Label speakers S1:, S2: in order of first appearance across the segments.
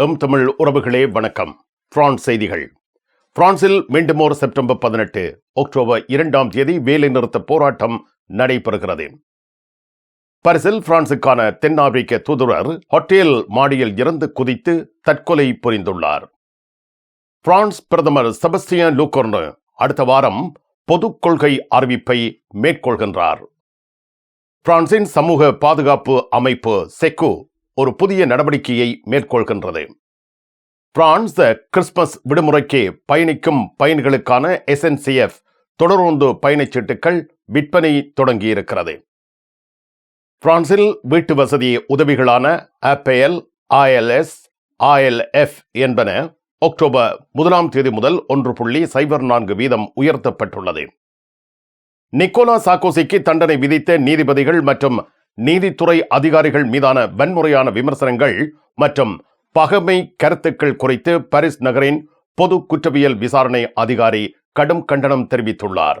S1: M Tamil உறவுகளே வணக்கம். France செய்திகள். பிரான்சில் மீண்டும் ஒரு செப்டம்பர் பதினெட்டு அக்டோபர் இரண்டாம் தேதி வேலைநிறுத்த போராட்டம் நடைபெறுகிறது. பரிசில் பிரான்சுக்கான தென்னாப்பிரிக்க தூதுவர் ஹோட்டேல் மாடியில் இருந்து குதித்து தற்கொலை புரிந்துள்ளார். பிரான்ஸ் பிரதமர் செபஸ்டியன் லூகோர்னு அடுத்த வாரம் பொதுக் கொள்கை அறிவிப்பை மேற்கொள்கின்றார். பிரான்சின் சமூக பாதுகாப்பு அமைப்பு செக்கு ஒரு புதிய நடவடிக்கையை மேற்கொள்கின்றது. பிரான்ஸ் கிறிஸ்துமஸ் விடுமுறைக்கு பயணிக்கும் பயணிகளுக்கான எஸ்என்சிஎஃப் தொடர்ந்து பயணச்சீட்டுகள் விற்பனை தொடங்கியிருக்கிறது. பிரான்சில் வீட்டு வசதி உதவிகளான ஆப்பேஎல் ஆஎல்எஸ் ஆஎல்எஃப் என்பன அக்டோபர் முதலாம் தேதி முதல் ஒன்று புள்ளி சைபர் நான்கு வீதம் உயர்த்தப்பட்டுள்ளது. நிக்கோலா சாக்கோசிக்கு தண்டனை விதித்த நீதிபதிகள் மற்றும் நீதித்துறை அதிகாரிகள் மீதான வன்முறையான விமர்சனங்கள் மற்றும் பகமை கருத்துக்கள் குறித்து பாரிஸ் நகரின் பொது குற்றவியல் விசாரணை அதிகாரி கடும் கண்டனம் தெரிவித்துள்ளார்.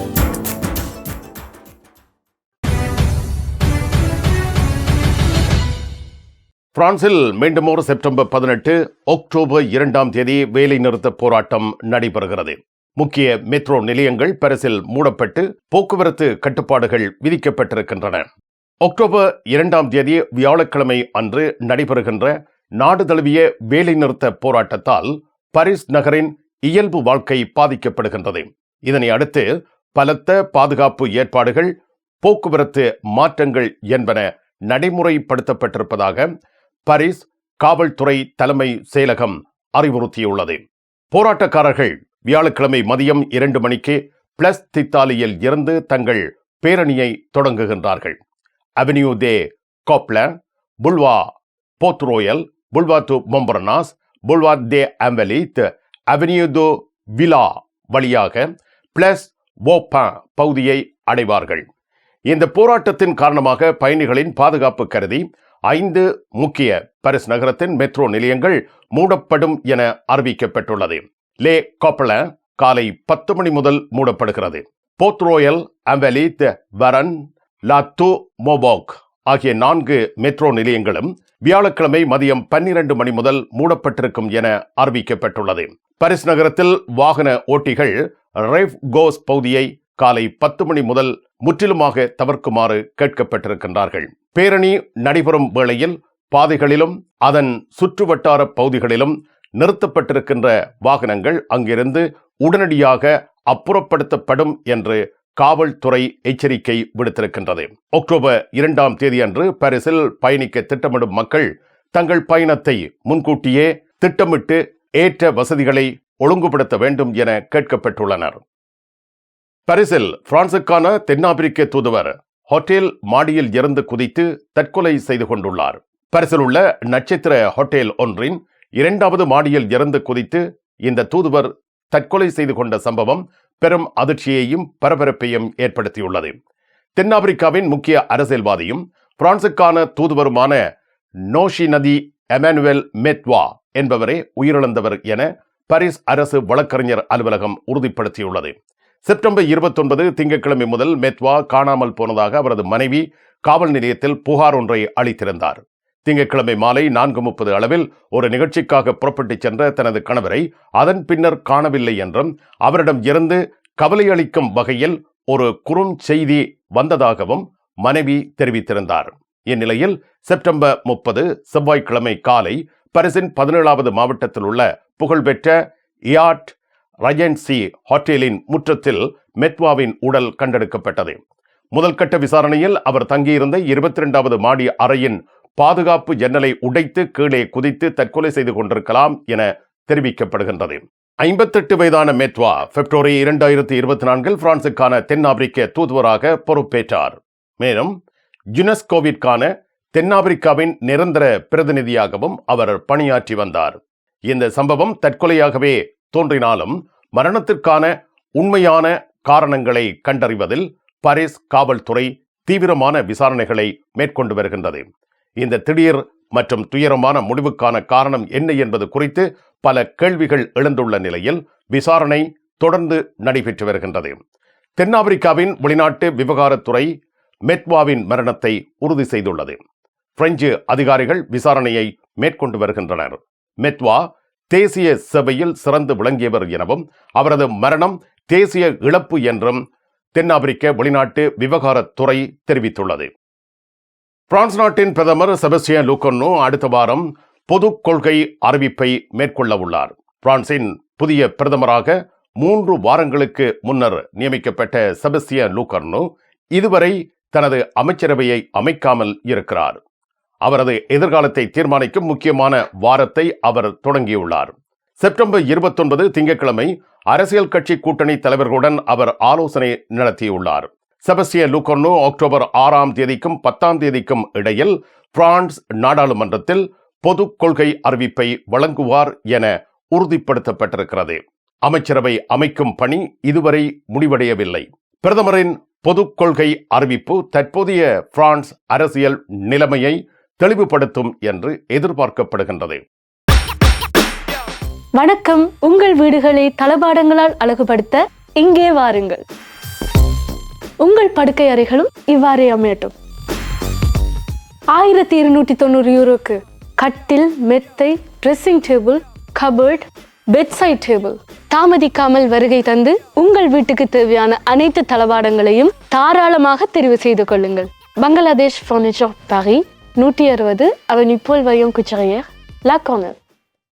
S1: பிரான்சில் மீண்டும் ஒரு செப்டம்பர் பதினெட்டு அக்டோபர் இரண்டாம் தேதி வேலை நிறுத்த போராட்டம் நடைபெறுகிறது. முக்கிய மெட்ரோ நிலையங்கள் பரிசில் மூடப்பட்டு போக்குவரத்து கட்டுப்பாடுகள் விதிக்கப்பட்டிருக்கின்றன. அக்டோபர் இரண்டாம் தேதி வியாழக்கிழமை அன்று நடைபெறுகின்ற நாடு தழுவிய வேலை நிறுத்த போராட்டத்தால் பாரிஸ் நகரின் இயல்பு வாழ்க்கை பாதிக்கப்படுகின்றது. இதனை அடுத்து பலத்த பாதுகாப்பு ஏற்பாடுகள் போக்குவரத்து மாற்றங்கள் என்பன நடைமுறைப்படுத்தப்பட்டிருப்பதாக பாரிஸ் காவல்துறை தலைமை செயலகம் அறிவுறுத்தியுள்ளது. போராட்டக்காரர்கள் வியாழக்கிழமை மதியம் இரண்டு மணிக்கு பிளஸ் தித்தாலியில் இருந்து தங்கள் பேரணியை தொடங்குகின்றார்கள். Avenue de Gobelins boulevard Port Royal boulevard du Montparnasse boulevard de அம்பலித் avenue து விலா வழியாக பிளஸ் ஓப்பான் பகுதியை அடைவார்கள். இந்த போராட்டத்தின் காரணமாக பயணிகளின் பாதுகாப்பு கருதி ஐந்து முக்கிய பரிஸ் நகரத்தின் மெட்ரோ நிலையங்கள் மூடப்படும் என அறிவிக்கப்பட்டுள்ளது. லே கோப்பல காலை பத்து மணி முதல் மூடப்படுகிறது. போத்ரோயல் அம்பலித் வரன் லாத்து மோபோக் ஆகிய நான்கு மெட்ரோ நிலையங்களும் வியாழக்கிழமை மதியம் பன்னிரண்டு மணி முதல் மூடப்பட்டிருக்கும் என அறிவிக்கப்பட்டுள்ளது. பரிஸ் நகரத்தில் வாகன ஓட்டிகள் ரேவ் கோஸ் பகுதியை காலை பத்து மணி முதல் முற்றிலுமாக தவிர்க்குமாறு கேட்கப்பட்டிருக்கின்றார்கள். பேரணி நடைபெறும் வேளையில் பாதைகளிலும் அதன் சுற்றுவட்டார பகுதிகளிலும் நிறுத்தப்பட்டிருக்கின்ற வாகனங்கள் அங்கிருந்து உடனடியாக அப்புறப்படுத்தப்படும் என்று காவல்துறை எச்சரிக்கை விடுத்திருக்கின்றது. அக்டோபர் இரண்டாம் தேதியன்று பாரிஸில் பயணிக்க திட்டமிடும் மக்கள் தங்கள் பயணத்தை முன்கூட்டியே திட்டமிட்டு ஏற்ற வசதிகளை ஒழுங்குபடுத்த வேண்டும் என கேட்கப்பட்டுள்ளனர். பாரிஸில் பிரான்சுக்கான தென்னாப்பிரிக்க தூதுவர் ஹோட்டேல் மாடியில் இருந்து குதித்து தற்கொலை செய்து கொண்டுள்ளார். பாரிஸில் உள்ள நட்சத்திர ஹோட்டல் ஒன்றின் இரண்டாவது மாடியில் இருந்து குதித்து இந்த தூதுவர் தற்கொலை செய்து கொண்ட சம்பவம் பெரும் அதிர்ச்சியையும் பரபரப்பையும் ஏற்படுத்தியுள்ளது. தென்னாப்பிரிக்காவின் முக்கிய அரசியல்வாதியும் பிரான்சுக்கான தூதுவருமான நோஷி நதி எமானுவேல் மெத்வா என்பவரே உயிரிழந்தவர் என பாரிஸ் அரசு வழக்கறிஞர் அலுவலகம் உறுதிப்படுத்தியுள்ளது. செப்டம்பர் இருபத்தொன்பது திங்கட்கிழமை முதல் மெத்வா காணாமல் போனதாக அவரது மனைவி காவல் நிலையத்தில் புகார் ஒன்றை அளித்திருந்தார். திங்கட்கிழமை மாலை நான்கு முப்பது அளவில் ஒரு நிகழ்ச்சிக்காக புறப்பட்டுச் சென்ற தனது கணவரை அதன் பின்னர் காணவில்லை என்றும் அவரிடம் இருந்து கவலையளிக்கும் வகையில் ஒரு குறுஞ்செய்தி வந்ததாகவும் மனைவி தெரிவித்திருந்தார். இந்நிலையில் செப்டம்பர் முப்பது செவ்வாய்க்கிழமை காலை பரிசின் பதினேழாவது மாவட்டத்தில் உள்ள புகழ்பெற்ற இயாட் ரஜன்சி ஹோட்டலின் முற்றத்தில் மெத்வாவின் உடல் கண்டெடுக்கப்பட்டது. முதல் கட்ட விசாரணையில் அவர் தங்கியிருந்த இருபத்தி இரண்டாவது மாடி அறையின் பாதுகாப்பு ஜன்னலை உடைத்து கீழே குதித்து தற்கொலை செய்து கொண்டிருக்கலாம் என தெரிவிக்கப்படுகின்றது. ஐம்பத்தெட்டு வயதான மெத்வா பிப்ரவரி இரண்டாயிரத்தி இருபத்தி நான்கில் பிரான்சுக்கான தென்னாப்பிரிக்க தூதுவராக பொறுப்பேற்றார். மேலும் யுனெஸ்கோவிற்கான தென்னாப்பிரிக்காவின் நிரந்தர பிரதிநிதியாகவும் அவர் பணியாற்றி வந்தார். இந்த சம்பவம் தற்கொலையாகவே தோன்றினாலும் மரணத்திற்கான உண்மையான காரணங்களை கண்டறிவதில் பாரிஸ் காவல்துறை தீவிரமான விசாரணைகளை மேற்கொண்டு வருகின்றது. இந்த திடீர் மற்றும் துயரமான முடிவுக்கான காரணம் என்ன என்பது குறித்து பல கேள்விகள் எழுந்துள்ள நிலையில் விசாரணை தொடர்ந்து நடைபெற்று வருகின்றது. தென்னாப்பிரிக்காவின் வெளிநாட்டு விவகாரத்துறை மெட்வாவின் மரணத்தை உறுதி செய்துள்ளது. பிரெஞ்சு அதிகாரிகள் விசாரணையை மேற்கொண்டு வருகின்றனர். மெத்வா தேசிய சபையில் சிறந்து விளங்கியவர் எனவும் அவரது மரணம் தேசிய இழப்பு என்றும் தென்னாப்பிரிக்க வெளிநாட்டு விவகாரத்துறை தெரிவித்துள்ளது. பிரான்ஸ் நாட்டின் பிரதமர் செபஸ்டியன் லூக்கோனோ அடுத்த வாரம் பொது கொள்கை அறிவிப்பை மேற்கொள்ள உள்ளார். பிரான்சின் புதிய பிரதமராக மூன்று வாரங்களுக்கு முன்னர் நியமிக்கப்பட்ட செபஸ்டியன் லூக்கர்னோ இதுவரை தனது அமைச்சரவையை அமைக்காமல் இருக்கிறார். அவரது எதிர்காலத்தை தீர்மானிக்கும் முக்கியமான வாரத்தை அவர் தொடங்கியுள்ளார். செப்டம்பர் இருபத்தொன்பது திங்கட்கிழமை அரசியல் கட்சி கூட்டணி தலைவர்களுடன் அவர் ஆலோசனை நடத்தியுள்ளார். செபஸ்டிய லூக்கர்னோ அக்டோபர் ஆறாம் தேதிக்கும் பத்தாம் தேதிக்கும் இடையில் பிரான்ஸ் நாடாளுமன்றத்தில் பொது கொள்கை அறிவிப்பை வழங்குவார் என உறுதிப்படுத்தப்பட்டிருக்கிறது. அமைச்சரவை அமைக்கும் பணி இதுவரை முடிவடையவில்லை. பிரதமரின் பொது கொள்கை அறிவிப்பு தற்போதைய பிரான்ஸ் அரசியல் நிலைமையை தெளிவுபடுத்தும் என்று எதிர்பார்க்கப்படுகின்றது.
S2: வணக்கம். உங்கள் வீடுகளை தளபாடங்களால் அழகுபடுத்த இங்கே வாருங்கள். உங்கள் படுக்கை அறைகளும் இவ்வாறே அமையட்டும். ஆயிரத்தி இருநூற்றி தொண்ணூறு யூரோக்கு கட்டில் மெத்தை dressing table cupboard bedside table தாமதிக்காமல் வருகை தந்து உங்கள் வீட்டுக்கு தேவையான அனைத்து தளபாடங்களையும் தாராளமாக தெரிவு செய்து கொள்ளுங்கள். Bangladesh furniture Paris நூற்றி அறுபது அவனி போல் வயோங் குச்சரையர் லா கார்னர்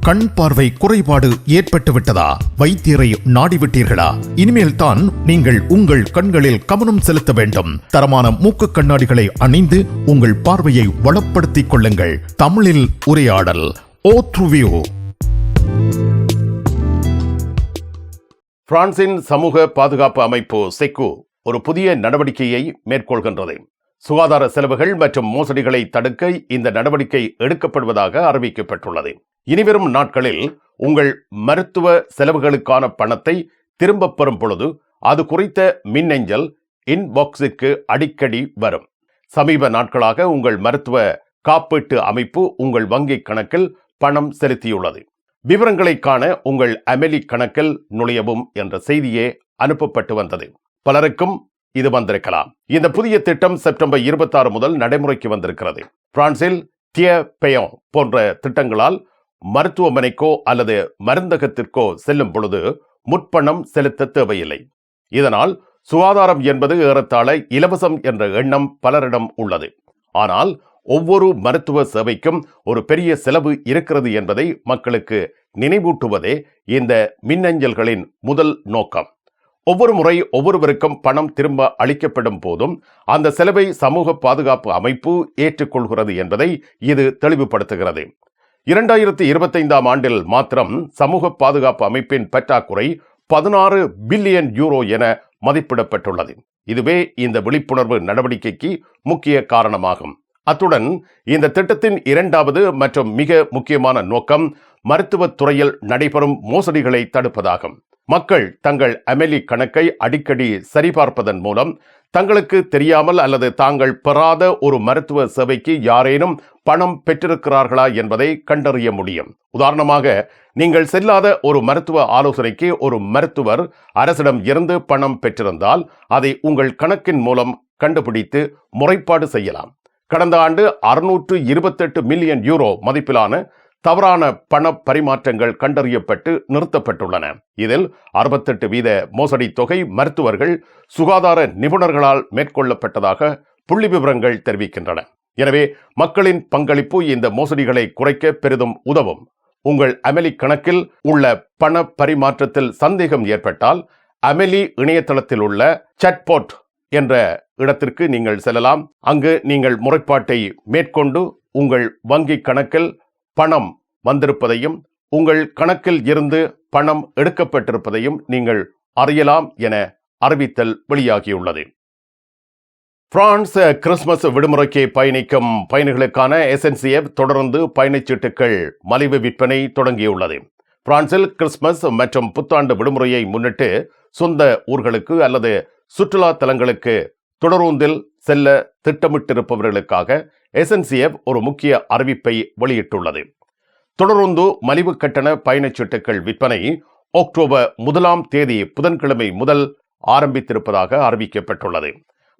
S3: கண் பார்வை குறைபாடு ஏற்பட்டு விட்டதா வைத்தியரை நாடிவிட்டீர்களா? இனிமேல் தான் நீங்கள் உங்கள் கண்களில் கவனம் செலுத்த வேண்டும். தரமான மூக்கு கண்ணாடிகளை அணிந்து உங்கள் பார்வையை வளப்படுத்திக் கொள்ளுங்கள். தமிழில் உரையாடல் ஓ
S1: பிரான்சின் சமூக பாதுகாப்பு அமைப்பு செக்கு ஒரு புதிய நடவடிக்கையை மேற்கொள்கின்றது. சுகாதார செலவுகள் மற்றும் மோசடிகளை தடுக்க இந்த நடவடிக்கை எடுக்கப்படுவதாக அறிவிக்கப்பட்டுள்ளது. இனிவரும் நாட்களில் உங்கள் மருத்துவ செலவுகளுக்கான பணத்தை திரும்பப் பெறும் பொழுது அது குறித்த மின்னஞ்சல் இன்பாக்ஸுக்கு அடிக்கடி வரும். சமீப நாட்களாக உங்கள் மருத்துவ காப்பீட்டு அமைப்பு உங்கள் வங்கிக் கணக்கில் பணம் செலுத்தியுள்ளது. விவரங்களை காண உங்கள் அமெலி கணக்கில் நுழையவும் என்ற செய்தியே அனுப்பப்பட்டு வந்தது. பலருக்கும் இது வந்திருக்கலாம். இந்த புதிய திட்டம் செப்டம்பர் 26 முதல் நடைமுறைக்கு வந்திருக்கிறது. பிரான்சில் திய பெயோ போன்ற திட்டங்களால் மருத்துவமனைக்கோ அல்லது மருந்தகத்திற்கோ செல்லும் பொழுது முற்பணம் செலுத்த தேவையில்லை. இதனால் சுகாதாரம் என்பது ஏறத்தாழ இலவசம் என்ற எண்ணம் பலரிடம் உள்ளது. ஆனால் ஒவ்வொரு மருத்துவ சேவைக்கும் ஒரு பெரிய செலவு இருக்கிறது என்பதை மக்களுக்கு நினைவூட்டுவதே இந்த மின்னஞ்சல்களின் முதல் நோக்கம். ஒவ்வொரு முறை ஒவ்வொருவருக்கும் பணம் திரும்ப அளிக்கப்படும் போதும் அந்த செலவை சமூக பாதுகாப்பு அமைப்பு ஏற்றுக்கொள்கிறது என்பதை இது தெளிவுபடுத்துகிறது. இரண்டாயிரத்தி இருபத்தைந்தாம் ஆண்டில் மாத்திரம் சமூக பாதுகாப்பு அமைப்பின் பற்றாக்குறை பதினாறு பில்லியன் யூரோ என மதிப்பிடப்பட்டுள்ளது. இதுவே இந்த விழிப்புணர்வு நடவடிக்கைக்கு முக்கிய காரணமாகும். அத்துடன் இந்த திட்டத்தின் இரண்டாவது மற்றும் மிக முக்கியமான நோக்கம் மருத்துவத் துறையில் நடைபெறும் மோசடிகளை தடுப்பதாகும். மக்கள் தங்கள் அமெலி கணக்கை அடிக்கடி சரிபார்ப்பதன் மூலம் தங்களுக்கு தெரியாமல் அல்லது தாங்கள் பெறாத ஒரு மருத்துவ சேவைக்கு யாரேனும் பணம் பெற்றிருக்கிறார்களா என்பதை கண்டறிய முடியும். உதாரணமாக நீங்கள் செல்லாத ஒரு மருத்துவ ஆலோசனைக்கு ஒரு மருத்துவர் அரசிடம் இருந்து பணம் பெற்றிருந்தால் அதை உங்கள் கணக்கின் மூலம் கண்டுபிடித்து முறைப்பாடு செய்யலாம். கடந்த ஆண்டு அறுநூற்று இருபத்தெட்டு மில்லியன் யூரோ மதிப்பிலான தவறான பண பரிமாற்றங்கள் கண்டறியப்பட்டு நிறுத்தப்பட்டுள்ளன. இதில் அறுபத்தெட்டு வீத மோசடி தொகை மருத்துவர்கள் சுகாதார நிபுணர்களால் மேற்கொள்ளப்பட்டதாக புள்ளி விவரங்கள் தெரிவிக்கின்றன. எனவே மக்களின் பங்களிப்பு இந்த மோசடிகளை குறைக்க பெரிதும் உதவும். உங்கள் அமெலி கணக்கில் உள்ள பண பரிமாற்றத்தில் சந்தேகம் ஏற்பட்டால் அமெலி இணையதளத்தில் உள்ள சட்போட் என்ற இடத்திற்கு நீங்கள் செல்லலாம். அங்கு நீங்கள் முறைப்பாட்டை மேற்கொண்டு உங்கள் வங்கி கணக்கில் பணம் வந்திருப்பதையும் உங்கள் கணக்கில் இருந்து பணம் எடுக்கப்பட்டிருப்பதையும் நீங்கள் அறியலாம் என அறிவித்தல் வெளியாகியுள்ளது. பிரான்ஸ் கிறிஸ்துமஸ் விடுமுறைக்கு பயணிக்கும் பயணிகளுக்கான எஸ்என்சிஎஃப் தொடர்ந்து பயணச்சீட்டுகள் மலிவு விற்பனை தொடங்கியுள்ளது. பிரான்சில் கிறிஸ்துமஸ் மற்றும் புத்தாண்டு விடுமுறையை முன்னிட்டு சொந்த ஊர்களுக்கு அல்லது சுற்றுலா தலங்களுக்கு தொடரூந்தில் செல்ல திட்டமிட்டிருப்பவர்களுக்காக எஸ்என்சிஎஃப் ஒரு முக்கிய அறிவிப்பை வெளியிட்டுள்ளது. தொடருந்து மலிவு கட்டண பயணச்சீட்டுகள் விற்பனை அக்டோபர் முதலாம் தேதி புதன்கிழமை முதல் ஆரம்பித்திருப்பதாக அறிவிக்கப்பட்டுள்ளது.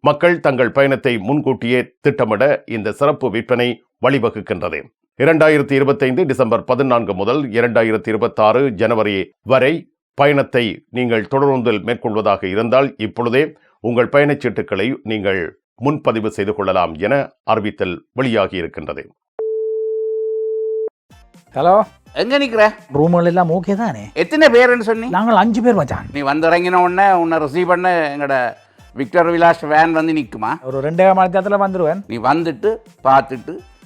S1: மக்கள் தங்கள் பயணத்தை முன்கூட்டியே திட்டமிட இந்த சிறப்பு விற்பனை வழிவகுக்கின்றது. இரண்டாயிரத்தி இருபத்தைந்து டிசம்பர் பதினான்கு முதல் இரண்டாயிரத்தி இருபத்தாறு ஜனவரி வரை பயணத்தை நீங்கள் தொடர்ந்தில் மேற்கொள்வதாக இருந்தால் இப்பொழுதே உங்கள் பயணச்சீட்டுகளை நீங்கள் முன்பதிவு செய்து கொள்ளலாம் என அறிவித்தல் வெளியாகி இருக்கின்றது
S4: ஹலோ?
S5: எங்க நிக்கிற?
S4: ரூம்கள் எல்லாம் ஓகே தானே?
S5: எத்தனை பேருன்னு சொன்னி?
S4: நாங்கள் அஞ்சு பேர் மச்சான்.
S5: நீ வந்து இறங்கின உடனே உன்னை ரிசீவ் பண்ண எங்கட விக்டர் விலாஸ் வேன் வந்து நிக்குமா?
S4: ஒரு ரெண்டே மணி நேரத்தில் வந்துடுவேன்
S5: நீ வந்துட்டு பார்த்துட்டு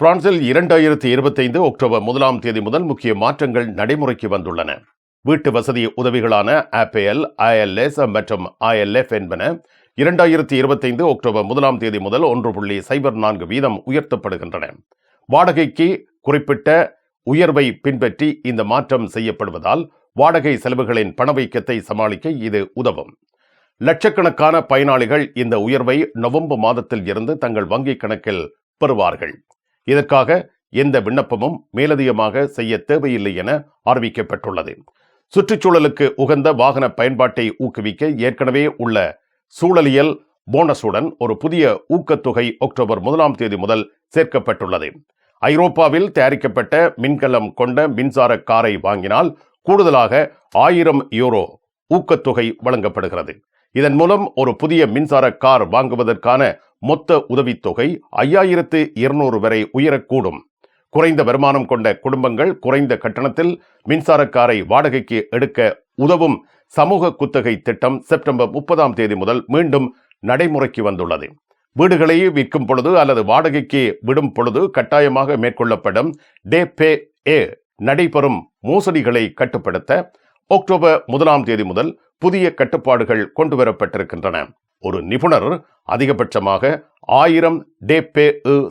S1: பிரான்சில் இரண்டாயிரத்தி இருபத்தைந்து அக்டோபர் முதலாம் தேதி முதல் முக்கிய மாற்றங்கள் நடைமுறைக்கு வந்துள்ளன. வீட்டு வசதி உதவிகளான ஆப்பேஎல் ஐஎல்எஸ் மற்றும் ஐஎல்எஃப் என்பன இரண்டாயிரத்தி இருபத்தைந்து அக்டோபர் முதலாம் தேதி முதல் ஒன்று புள்ளி சைபர் நான்கு வீதம் உயர்த்தப்படுகின்றன. வாடகைக்கு குறிப்பிட்ட உயர்வை பின்பற்றி இந்த மாற்றம் செய்யப்படுவதால் வாடகை செலவுகளின் பணவீக்கத்தை சமாளிக்க இது உதவும். லட்சக்கணக்கான பயனாளிகள் இந்த உயர்வை நவம்பர் மாதத்தில் இருந்து தங்கள் வங்கிக் கணக்கில் பெறுவார்கள். இதற்காக எந்த விண்ணப்பமும் மேலதிகமாக செய்ய தேவையில்லை என அறிவிக்கப்பட்டுள்ளது. சுற்றுச்சூழலுக்கு உகந்த வாகன பயன்பாட்டை ஊக்குவிக்க ஏற்கனவே உள்ள சூழலியல் போனஸுடன் ஒரு புதிய ஊக்கத்தொகை அக்டோபர் முதலாம் தேதி முதல் சேர்க்கப்பட்டுள்ளது. ஐரோப்பாவில் தயாரிக்கப்பட்ட மின்கலம் கொண்ட மின்சார காரை வாங்கினால் கூடுதலாக ஆயிரம் யூரோ ஊக்கத்தொகை வழங்கப்படுகிறது. இதன் மூலம் ஒரு புதிய மின்சார கார் வாங்குவதற்கான மொத்த உதவித்தொகை ஐயாயிரத்து இருநூறு வரை உயரக்கூடும். குறைந்த வருமானம் கொண்ட குடும்பங்கள் குறைந்த கட்டணத்தில் மின்சார காரை வாடகைக்கு எடுக்க உதவும் சமூக குத்தகை திட்டம் செப்டம்பர் முப்பதாம் தேதி முதல் மீண்டும் நடைமுறைக்கு வந்துள்ளது. வீடுகளை விற்கும் பொழுது அல்லது வாடகைக்கு விடும் பொழுது கட்டாயமாக மேற்கொள்ளப்படும் டே பே ஏ நடைபெறும் மோசடிகளை கட்டுப்படுத்த அக்டோபர் முதலாம் தேதி முதல் புதிய கட்டுப்பாடுகள் கொண்டுவரப்பட்டிருக்கின்றன. ஒரு நிபுணர் அதிகபட்சமாக ஆயிரம் டே பே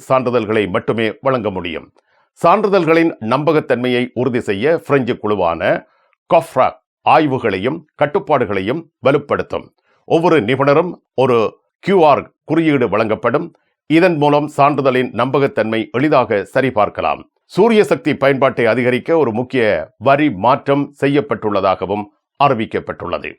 S1: சான்றிதழ்களை மட்டுமே வழங்க முடியும். சான்றிதழ்களின் நம்பகத்தன்மையை உறுதி செய்ய பிரெஞ்சு குழுவான கொஃப்ரா ஆய்வுகளையும் கட்டுப்பாடுகளையும் வலுப்படுத்தும். ஒவ்வொரு நிபுணரும் ஒரு கியூஆர் குறியீடு வழங்கப்படும். இதன் மூலம் சான்றிதழின் நம்பகத்தன்மை எளிதாக சரிபார்க்கலாம். சூரிய சக்தி பயன்பாட்டை அதிகரிக்க ஒரு முக்கிய வரி மாற்றம் செய்யப்பட்டுள்ளதாகவும் அறிவிக்கப்பட்டுள்ளது.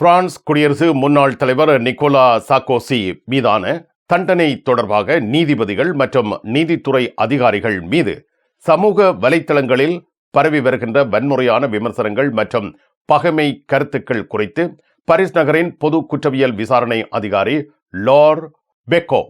S1: பிரான்ஸ் குடியரசு முன்னாள் தலைவர் நிக்கோலா சாக்கோசி மீதான தண்டனை தொடர்பாக நீதிபதிகள் மற்றும் நீதித்துறை அதிகாரிகள் மீது சமூக வலைத்தளங்களில் பரவி வருகின்ற வன்முறையான விமர்சனங்கள் மற்றும் பகைமை கருத்துக்கள் குறித்து பாரிஸ் நகரின் பொது குற்றவியல் விசாரணை அதிகாரி லார் பெக்கோ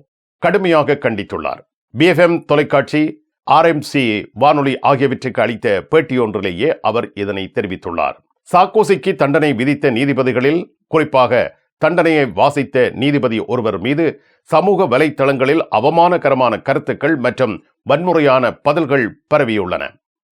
S1: கடுமையாக கண்டித்துள்ளார். பிஎஃப்எம் தொலைக்காட்சி ஆர்எம்சி வானொலி ஆகியவற்றுக்கு அளித்த பேட்டியொன்றிலேயே அவர் இதனை தெரிவித்துள்ளார். சாக்கோசிக்கு தண்டனை விதித்த நீதிபதிகளில் குறிப்பாக தண்டனையை வாசித்த நீதிபதி ஒருவர் மீது சமூக வலைத்தளங்களில் அவமானகரமான கருத்துக்கள் மற்றும் வன்முறையான பதில்கள் பரவியுள்ளன.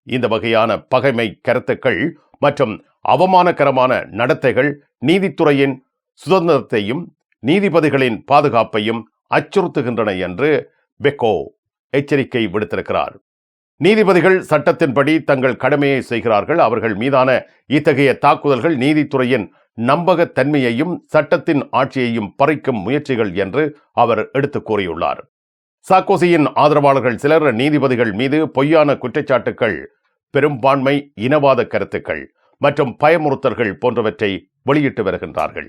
S1: இந்த வகையான பகைமை கருத்துக்கள் மற்றும் அவமானகரமான நடத்தைகள் நீதித்துறையின் சுதந்திரத்தையும் நீதிபதிகளின் பாதுகாப்பையும் அச்சுறுத்துகின்றன என்று பெக்கோ எச்சரிக்கை விடுத்திருக்கிறார். நீதிபதிகள் சட்டத்தின்படி தங்கள் கடமையை செய்கிறார்கள். அவர்கள் மீதான இத்தகைய தாக்குதல்கள் நீதித்துறையின் நம்பகத்தன்மையையும் சட்டத்தின் ஆட்சியையும் பறிக்கும் முயற்சிகள் என்று அவர் எடுத்துக் கூறியுள்ளார். சாக்கோசியின் ஆதரவாளர்கள் சிலர் நீதிபதிகள் மீது பொய்யான குற்றச்சாட்டுக்கள் பெரும்பான்மை இனவாத கருத்துக்கள் மற்றும் பயமுறுத்தல்கள் போன்றவற்றை வெளியிட்டு வருகின்றார்கள்.